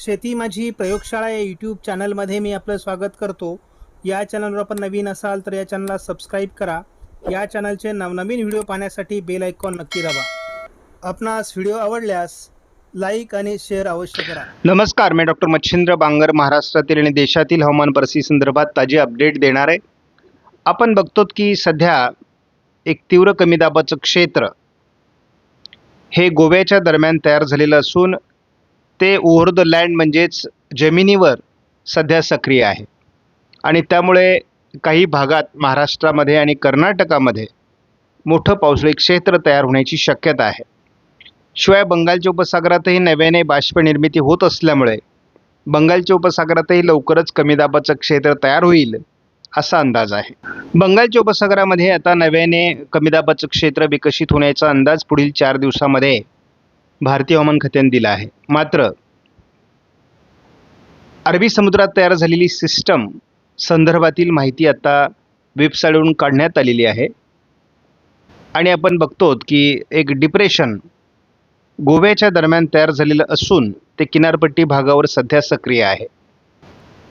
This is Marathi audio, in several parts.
शेती माझी प्रयोगशाळा या यूट्यूब चॅनलमध्ये मी आपलं स्वागत करतो. या चॅनलवर आपण नवीन असाल तर या चॅनलला सबस्क्राईब करा. या चॅनलचे नवनवीन व्हिडिओ पाहण्यासाठी बेल आयकॉन नक्की दाबा. आपणास व्हिडिओ आवडल्यास लाईक आणि शेअर अवश्य करा. नमस्कार मी डॉक्टर मच्छिंद्र बांगर महाराष्ट्रातील आणि देशातील हवामान परिस्थिती संदर्भात ताजी अपडेट देणार आहे. आपण बघतो की सध्या एक तीव्र कमी दाबाचं क्षेत्र हे गोव्याच्या दरम्यान तयार झालेलं असून ते ओव्हर द लँड म्हणजेच जमिनीवर सध्या सक्रिय आहे. आणि त्यामुळे काही भागात महाराष्ट्रामध्ये आणि कर्नाटकामध्ये मोठं पावसाळी क्षेत्र तयार होण्याची शक्यता आहे. शिवाय बंगालच्या उपसागरातही नव्याने बाष्प निर्मिती होत असल्यामुळे बंगालच्या उपसागरातही लवकरच कमी दाबाचं क्षेत्र तयार होईल असा अंदाज आहे. बंगालच्या उपसागरामध्ये आता नव्याने कमी दाबाचं क्षेत्र विकसित होण्याचा अंदाज पुढील चार दिवसामध्ये भारतीय हवामान खात्याने दिला आहे. मात्र अरबी समुद्रात तयार झालेली सिस्टम संदर्भातील माहिती आता वेबसाईटवरून काढण्यात आलेली आहे. आणि आपण बघतो की एक डिप्रेशन गोव्याच्या दरम्यान तयार झालेलं असून ते किनारपट्टी भागावर सध्या सक्रिय आहे.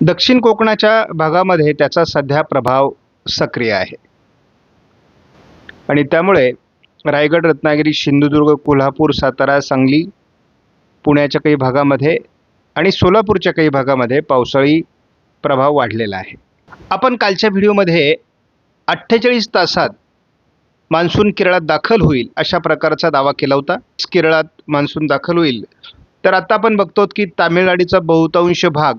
दक्षिण कोकणाच्या भागामध्ये त्याचा सध्या प्रभाव सक्रिय आहे. आणि त्यामुळे रायगड रत्नागिरी सिंधुदुर्ग कोल्हापूर सातारा सांगली पुण्याच्या काही भागामध्ये आणि सोलापूरच्या काही भागामध्ये पावसाळी प्रभाव वाढलेला आहे. आपण कालच्या व्हिडिओमध्ये अठ्ठेचाळीस तासात मान्सून केरळात दाखल होईल अशा प्रकारचा दावा केला होता. केरळात मान्सून दाखल होईल. तर आता आपण बघतो की तामिळनाडूचा बहुतांश भाग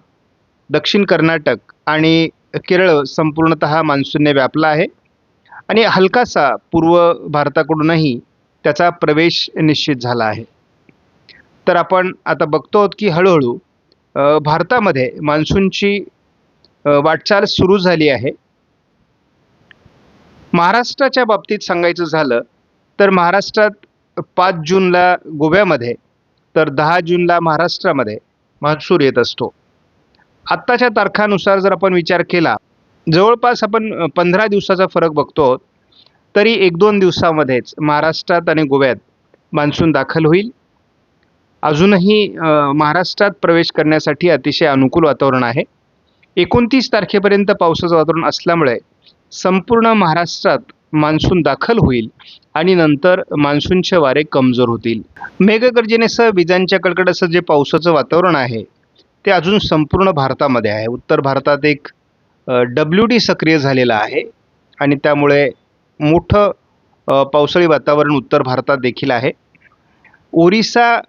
दक्षिण कर्नाटक आणि केरळ संपूर्णत मान्सूनने व्यापला आहे. आणि हलकासा पूर्व भारताकडूनही त्याचा प्रवेश निश्चित झाला आहे. तर आपण आता बघतो की हळूहळू भारतामध्ये मान्सूनची वाटचाल सुरू झाली आहे. महाराष्ट्राच्या बाबतीत सांगायचं झालं तर महाराष्ट्रात पाच जूनला गोव्यामध्ये तर दहा जूनला महाराष्ट्रामध्ये मान्सूर येत असतो. आत्ताच्या तारखानुसार जर आपण विचार केला जवळपास आपण पंधरा दिवसाचा फरक बघतो तरी एक दोन दिवसामध्येच महाराष्ट्रात आणि गोव्यात मान्सून दाखल होईल. अजूनही महाराष्ट्रात प्रवेश करण्यासाठी अतिशय अनुकूल वातावरण आहे. एकोणतीस तारखेपर्यंत पावसाचं वातावरण असल्यामुळे संपूर्ण महाराष्ट्रात मान्सून दाखल होईल आणि नंतर मान्सूनचे वारे कमजोर होतील. मेघगर्जनेसह विजांच्या कडकडासह जे पावसाचं वातावरण आहे ते अजून संपूर्ण भारतामध्ये आहे. उत्तर भारतात एक डब्ल्यू डी सक्रिय झालेला आहे आणि त्यामुळे मोठं पावसाळी वातावरण उत्तर भारतात देखील आहे. ओरिसा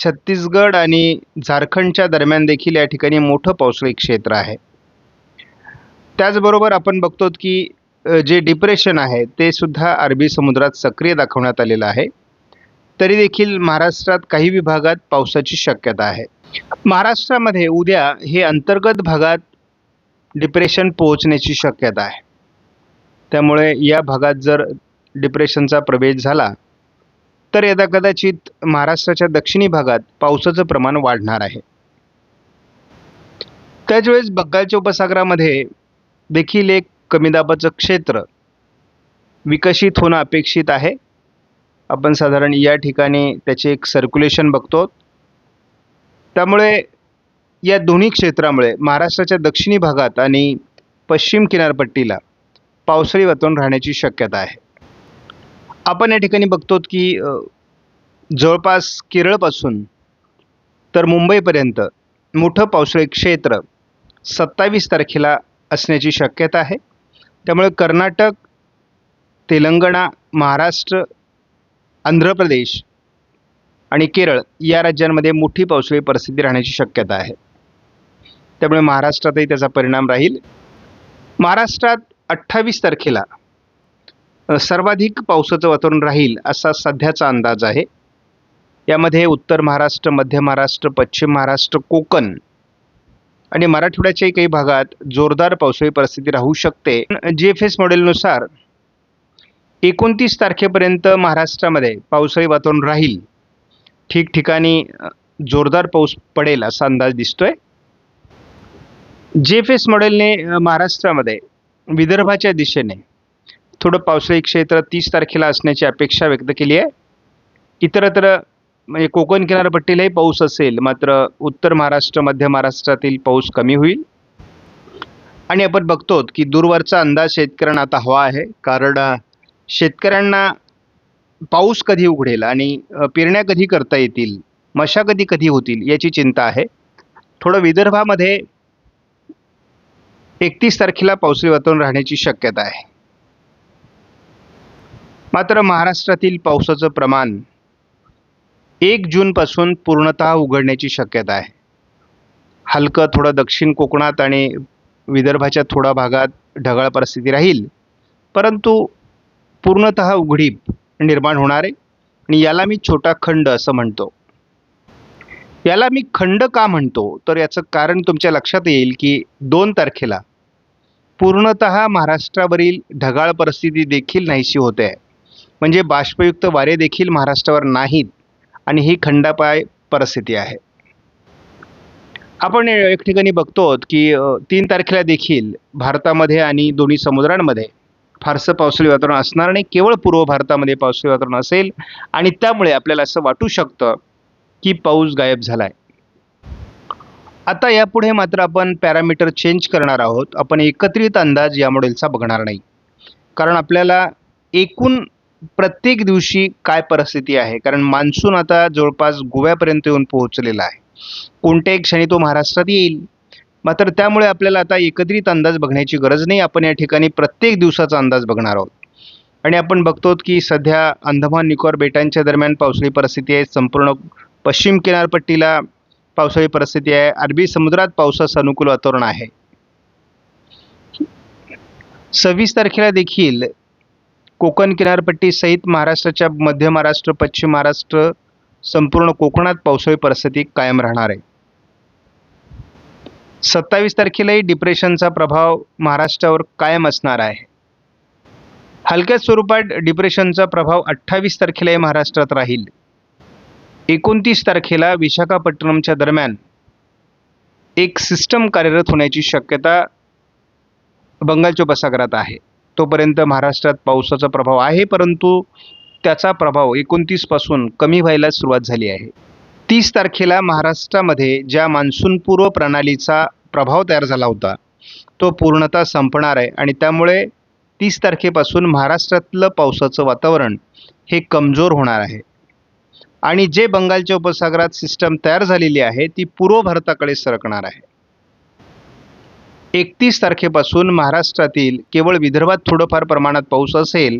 छत्तीसगड आणि झारखंडच्या दरम्यान देखील या ठिकाणी मोठं पावसाळी क्षेत्र आहे. त्याचबरोबर आपण बघतो की जे डिप्रेशन आहे ते सुद्धा अरबी समुद्रात सक्रिय दाखवण्यात आलेलं आहे. तरी देखील महाराष्ट्रात काही विभागात पावसाची शक्यता आहे. महाराष्ट्रामध्ये उद्या हे अंतर्गत भागात डिप्रेशन पोहोचण्याची शक्यता आहे. त्यामुळे या भागात जर डिप्रेशनचा प्रवेश झाला तर यदा कदाचित महाराष्ट्राच्या दक्षिणी भागात पावसाचं प्रमाण वाढणार आहे. त्याच वेळेस बंगालच्या उपसागरामध्ये देखील एक कमी दाबाचं क्षेत्र विकसित होणं अपेक्षित आहे. आपण साधारण या ठिकाणी त्याचे एक सर्क्युलेशन बघतो. त्यामुळे या दोन्ही क्षेत्रामुळे महाराष्ट्राच्या दक्षिणी भागात आणि पश्चिम किनारपट्टीला पावसाळी वातावरण राहण्याची शक्यता आहे. आपण या ठिकाणी बघतो की जवळपास केरळपासून तर मुंबईपर्यंत मोठं पावसाळी क्षेत्र सत्तावीस तारखेला असण्याची शक्यता आहे. त्यामुळे कर्नाटक तेलंगणा महाराष्ट्र आंध्र प्रदेश आणि केरळ या राज्यांमध्ये मोठी पावसाळी परिस्थिती राहण्याची शक्यता आहे. त्यामुळे महाराष्ट्रातही त्याचा परिणाम राहील. महाराष्ट्रात अठ्ठावीस तारखेला सर्वाधिक पावसाचं वातावरण राहील असा सध्याचा अंदाज आहे. यामध्ये उत्तर महाराष्ट्र मध्य महाराष्ट्र पश्चिम महाराष्ट्र कोकण आणि मराठवाड्याच्याही काही भागात जोरदार पावसाळी परिस्थिती राहू शकते. जी एफ एस मॉडेलनुसार एकोणतीस तारखेपर्यंत महाराष्ट्रामध्ये पावसाळी वातावरण राहील. ठिकठिकाणी जोरदार पाऊस पडेल असा अंदाज दिसतोय. जे फेस एस मॉडेलने महाराष्ट्रामध्ये विदर्भाच्या दिशेने थोडं पावसाळी क्षेत्र तीस तारखेला असण्याची अपेक्षा व्यक्त केली आहे. इतरत्र म्हणजे कोकण किनारपट्टीलाही पाऊस असेल मात्र उत्तर महाराष्ट्र मध्य महाराष्ट्रातील पाऊस कमी होईल. आणि आपण बघतो की दूरवरचा अंदाज शेतकऱ्यांना आता हवा आहे कारण शेतकऱ्यांना पाऊस कधी उघडेल आणि पेरण्या कधी करता येतील मशागती कधी होतील याची चिंता आहे. थोडं विदर्भामध्ये एकतीस तारखेला पावसाळी वातावरण राहण्याची शक्यता आहे. मात्र महाराष्ट्रातील पावसाचं प्रमाण एक जूनपासून पूर्णतः उघडण्याची शक्यता आहे. हलकं थोडं दक्षिण कोकणात आणि विदर्भाच्या थोड्या भागात ढगाळ परिस्थिती राहील. परंतु पूर्णतः उघडीप निर्माण होणार आहे आणि याला मी छोटा खंड असं म्हणतो. याला मी खंड का म्हणतो? तर याचं कारण तुमच्या लक्षात येईल की दोन तारखेला पूर्णतः महाराष्ट्रावरील ढगाळ परिस्थिती देखील नाहीशी होते आहे. म्हणजे बाष्पयुक्त वारे देखील महाराष्ट्रावर नाहीत आणि ही खंडापाय परिस्थिती आहे. आपण एक ठिकाणी बघतो की तीन तारखेला देखील भारतामध्ये आणि दोन्ही समुद्रांमध्ये फारसं पावसाळी वातावरण असणार नाही. केवळ पूर्व भारतामध्ये पावसाळी वातावरण असेल आणि त्यामुळे आपल्याला असं वाटू शकतं की पाऊस गायब झाला आहे आता यापुढे मात्र आपण पॅरामीटर चेंज करणार आहोत. आपण एकत्रित अंदाज या मॉडेलचा बघणार नाही. कारण आपल्याला एकूण प्रत्येक दिवशी काय परिस्थिती आहे? कारण मान्सून आता जवळपास गोव्यापर्यंत येऊन पोहोचलेला आहे. कोणत्याही क्षणी तो महाराष्ट्रात येईल. मात्र त्यामुळे आपल्याला आता एकत्रित अंदाज बघण्याची गरज नाही. आपण या ठिकाणी प्रत्येक दिवसाचा अंदाज बघणार आहोत. आणि आपण बघतो की सध्या अंदमान निकोबार बेटांच्या दरम्यान पावसाळी परिस्थिती आहे. संपूर्ण पश्चिम किनारपट्टीला पावसाळी परिस्थिती आहे. अरबी समुद्रात पावसाचं अनुकूल वातावरण आहे. सव्वीस तारखेला देखील कोकण किनारपट्टी सहित महाराष्ट्राच्या मध्य महाराष्ट्र पश्चिम महाराष्ट्र संपूर्ण कोकणात पावसाळी परिस्थिती कायम राहणार आहे. सत्तावीस तारखेलाही डिप्रेशनचा प्रभाव महाराष्ट्रावर कायम असणार आहे. हलक्या स्वरूपात डिप्रेशनचा प्रभाव अठ्ठावीस तारखेलाही महाराष्ट्रात राहील. एकोणतीस तारखेला विशाखापट्टणमच्या दरम्यान एक सिस्टम कार्यरत होण्याची शक्यता बंगालच्या उपसागरात आहे. तोपर्यंत महाराष्ट्रात पावसाचा प्रभाव आहे परंतु त्याचा प्रभाव एकोणतीसपासून कमी व्हायला सुरुवात झाली आहे. तीस तारखेला महाराष्ट्रामध्ये ज्या मान्सूनपूर्व प्रणालीचा प्रभाव तयार झाला होता तो पूर्णतः संपणार आहे आणि त्यामुळे तीस तारखेपासून महाराष्ट्रातलं पावसाचं वातावरण हे कमजोर होणार आहे. आणि जे बंगालच्या उपसागरात सिस्टम तयार झालेली आहे ती पूर्व भारताकडे सरकणार आहे. एकतीस तारखेपासून महाराष्ट्रातील केवळ विदर्भात थोडंफार प्रमाणात पाऊस असेल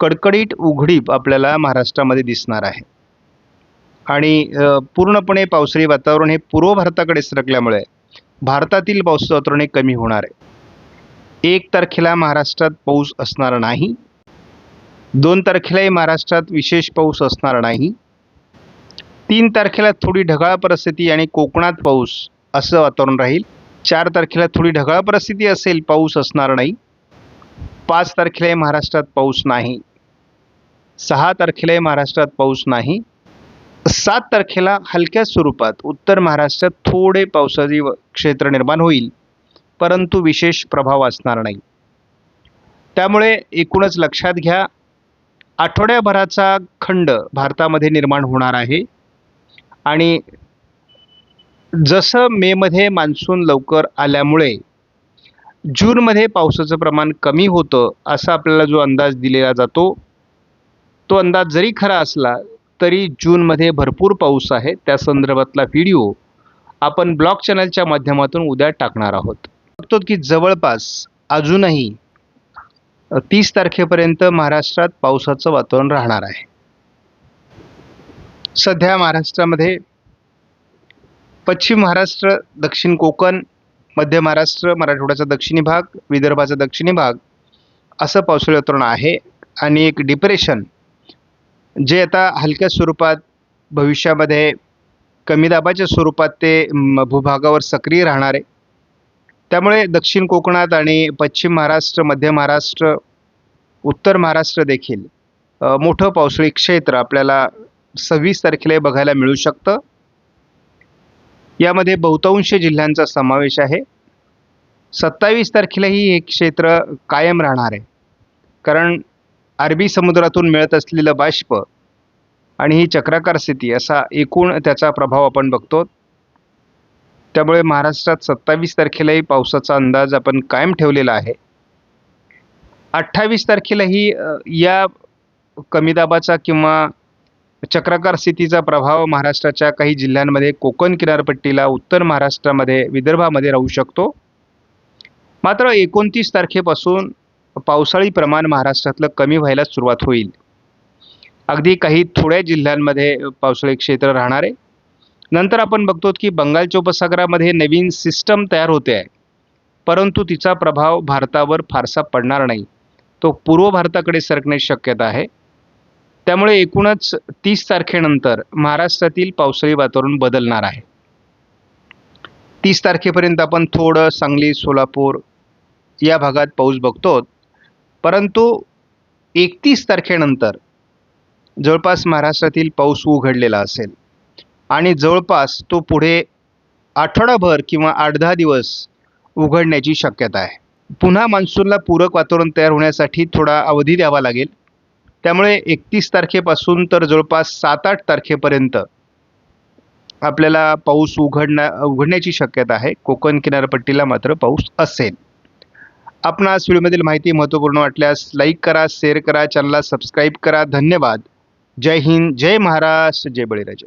कडकडीत उघडीप आपल्याला महाराष्ट्रामध्ये दिसणार आहे. आणि पूर्णपणे पावसाळी वातावरण हे पूर्व भारताकडे सरकल्यामुळे भारतातील पावसाचं वातावरण हे कमी होणार आहे. एक तारखेला महाराष्ट्रात पाऊस असणार नाही. दोन तारखेलाही महाराष्ट्रात विशेष पाऊस असणार नाही. तीन तारखेला थोडी ढगाळ परिस्थिती आणि कोकणात पाऊस असं वातावरण राहील. चार तारखेला थोडी ढगाळ परिस्थिती असेल पाऊस असणार नाही. पाच तारखेलाही महाराष्ट्रात पाऊस नाही. सहा तारखेलाही महाराष्ट्रात पाऊस नाही. सात तारखेला हलक्या स्वरूपात उत्तर महाराष्ट्रात थोडे पावसाचे व- क्षेत्र निर्माण होईल परंतु विशेष प्रभाव असणार नाही. त्यामुळे एकूणच लक्षात घ्या आठवड्याभराचा खंड भारतामध्ये निर्माण होणार आहे. आणि जसं मेमध्ये मान्सून लवकर आल्यामुळे जूनमध्ये पावसाचं प्रमाण कमी होतं असा आपल्याला जो अंदाज दिलेला जातो तो अंदाज जरी खरा असला तरी जूनमध्ये भरपूर पाऊस आहे. त्या संदर्भातला व्हिडिओ आपण ब्लॉग चॅनलच्या माध्यमातून उद्या टाकणार आहोत. बघतो की जवळपास अजूनही तीस तारखेपर्यंत महाराष्ट्रात पावसाचं वातावरण राहणार आहे. सध्या महाराष्ट्रामध्ये पश्चिम महाराष्ट्र दक्षिण कोकण मध्य महाराष्ट्र मराठवाड्याचा दक्षिणी भाग विदर्भाचा दक्षिणी भाग असं पावसाळी वातावरण आहे आणि एक डिप्रेशन जे आता हलक्या स्वरूपात भविष्यामध्ये कमी दाबाच्या स्वरूपात ते भूभागावर सक्रिय राहणार आहे. त्यामुळे दक्षिण कोकणात आणि पश्चिम महाराष्ट्र मध्य महाराष्ट्र उत्तर महाराष्ट्र देखील मोठं पावसाळी क्षेत्र आपल्याला सव्वीस तारखेला बघायला मिळू शकतं. यामध्ये बहुतांश जिल्ह्यांचा समावेश आहे. सत्तावीस तारखेलाही हे क्षेत्र कायम राहणार आहे. कारण अरबी समुद्रातून मिळत असलेलं बाष्प आणि ही चक्राकार स्थिती असा एकूण त्याचा प्रभाव आपण बघतो. त्यामुळे महाराष्ट्रात सत्तावीस तारखेलाही पावसाचा अंदाज आपण कायम ठेवलेला आहे. अठ्ठावीस तारखेलाही या कमी दाबाचा किंवा चक्राकार स्थितीचा प्रभाव महाराष्ट्राच्या काही जिल्ह्यांमध्ये कोकण किनारपट्टीला उत्तर महाराष्ट्रामध्ये विदर्भामध्ये राहू शकतो. मात्र एकोणतीस तारखेपासून पावसाळी प्रमाण महाराष्ट्रातलं कमी व्हायला सुरुवात होईल. अगदी काही थोड्या जिल्ह्यांमध्ये पावसाळी क्षेत्र राहणार आहे. नंतर आपण बघतो की बंगालच्या उपसागरामध्ये नवीन सिस्टम तयार होते आहे. परंतु तिचा प्रभाव भारतावर फारसा पडणार नाही. तो पूर्व भारताकडे सरकण्याची शक्यता आहे. त्यामुळे एकूणच तीस तारखेनंतर महाराष्ट्रातील पावसाळी वातावरण बदलणार आहे. तीस तारखेपर्यंत आपण थोडं सांगली सोलापूर या भागात पाऊस बघतो. परंतु एकतीस तारखेनंतर जवळपास महाराष्ट्रातील पाऊस उघडलेला असेल. आणि जवळपास तो पुढे आठवडाभर किंवा आठ दहा दिवस उघडण्याची शक्यता आहे. पुन्हा मान्सूनला पूरक वातावरण तयार होण्यासाठी थोडा अवधी द्यावा लागेल. त्यामुळे एकतीस तारखेपासून तर जवळपास सात आठ तारखेपर्यंत आपल्याला पाऊस उघडण्या उघडण्याची शक्यता आहे. कोकण किनारपट्टीला मात्र पाऊस असेल. आपणास व्हिडिओमधील माहिती महत्त्वपूर्ण वाटल्यास लाईक करा शेअर करा चॅनलला सबस्क्राईब करा. धन्यवाद. जय हिंद जय महाराष्ट्र जय बळीराजा.